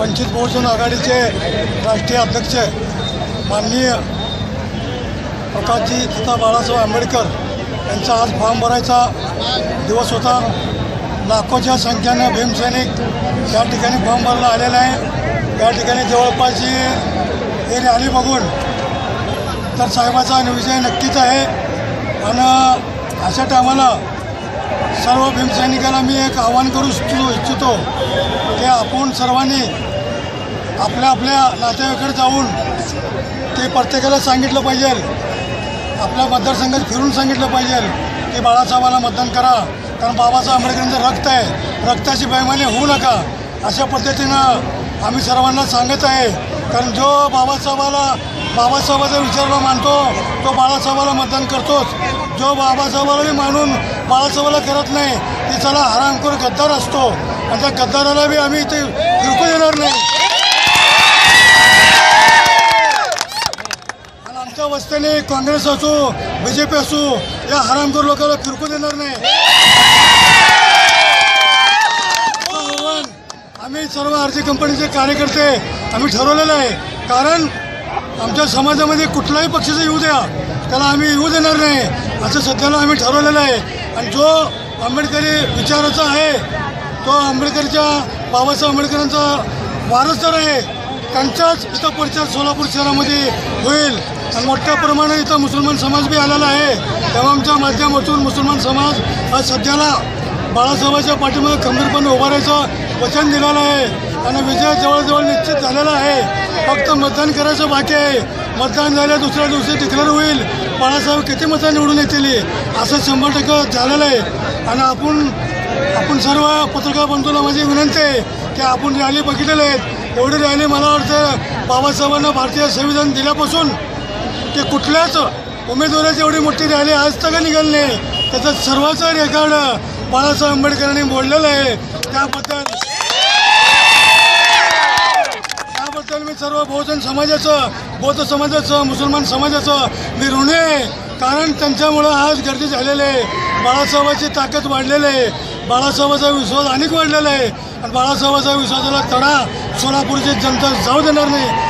वंचित बहुजन आघाडीचे राष्ट्रीय अध्यक्ष माननीय प्रकाशजी तथा बाळासाहेब आंबेडकर यांचा आज फॉर्म भरायचा दिवस होता. लाखोच्या संख्येनं भीमसैनिक या ठिकाणी फॉर्म भरायला आलेला आहे. या ठिकाणी जवळपासची हे रॅली बघून तर साहेबाचा विजय नक्कीच आहे. आणि अशा टायमाला सर्व भीमसैनिकांना मी एक आवाहन करू इच्छितो इच्छितो की आपण सर्वांनी आपल्या आपल्या नातेवाईकडे जाऊन ते प्रत्येकाला सांगितलं पाहिजे. आपल्या मतदारसंघात फिरून सांगितलं पाहिजे की बाळासाहेबांना मतदान करा. कारण बाबासाहेब आंबेडकरांचं रक्त आहे. रक्ताची बैमानी होऊ नका. अशा पद्धतीनं आम्ही सर्वांना सांगत आहे. कारण जो बाबासाहेबाला बाबासाहेबाचा विचारला मानतो तो बाळासाहेबाला मतदान करतोच. जो बाबासाहेबालाही मानून बाळासाहेबाला करत नाही. ती चला हरामखोर गद्दार असतो. आणि त्या गद्दाराला बी आम्ही इथे फिरकू देणार नाही. आणि आमच्या वस्त्याने काँग्रेस असो बी जे पी असो या हरामखोर लोकांना फिरकू देणार नाही. आम्ही सर्व आरती कंपनीचे कार्यकर्ते आम्ही ठरवलेलं आहे. कारण आमच्या समाजामध्ये कुठलाही पक्षाचा येऊ द्या. त्याला आम्ही येऊ देणार नाही. असं सध्याला आम्ही ठरवलेलं आहे. आणि जो आंबेडकरी विचाराचा आहे तो आंबेडकरच्या बाबासाहेब आंबेडकरांचा वारसदार आहे. त्यांचाच इथं परिचार सोलापूर शहरामध्ये होईल. आणि मोठ्या प्रमाणात इथं मुसलमान समाज बी आलेला आहे. तेव्हा आमच्या माध्यमातून मुसलमान समाज हा सध्याला बाळासाहेबांच्या पाठीमध्ये खंबीरपणे उभारायचं वचन दिलेलं आहे. आणि विजय जवळजवळ निश्चित झालेला आहे. फक्त मतदान करायचं बाकी आहे. मतदान झाल्या दुसऱ्या दिवशी डिक्लेअर होईल. बाळासाहेब किती मतं निवडून येतील असं शंभर टक्के झालेलं आहे. आणि आपण आपण सर्व पत्रकार बंधूला माझी विनंती आहे की आपण रॅली बघितलेल्या आहेत. एवढी रॅली मला वाटतं बाबासाहेबांना भारतीय संविधान दिल्यापासून ते कुठल्याच उमेदवाराची एवढी मोठी रॅली आज तक निघाली नाही. त्याचं सर्वांचं रेकॉर्ड बाळासाहेब आंबेडकरांनी बोललेलं आहे. त्याबद्दल त्याबद्दल मी सर्व बहुजन समाजाचं बौद्ध समाजाचं मुसलमान समाजाचं मी आहे. कारण त्यांच्यामुळं आज गर्दी झालेली आहे. बाळासाहेबाची ताकद वाढलेली आहे. बाळासाहेबाचा विश्वास अनेक वाढलेला आहे. आणि बाळासाहेबाचा विश्वासाला तडा सोलापूरची जनता जाऊ देणार नाही.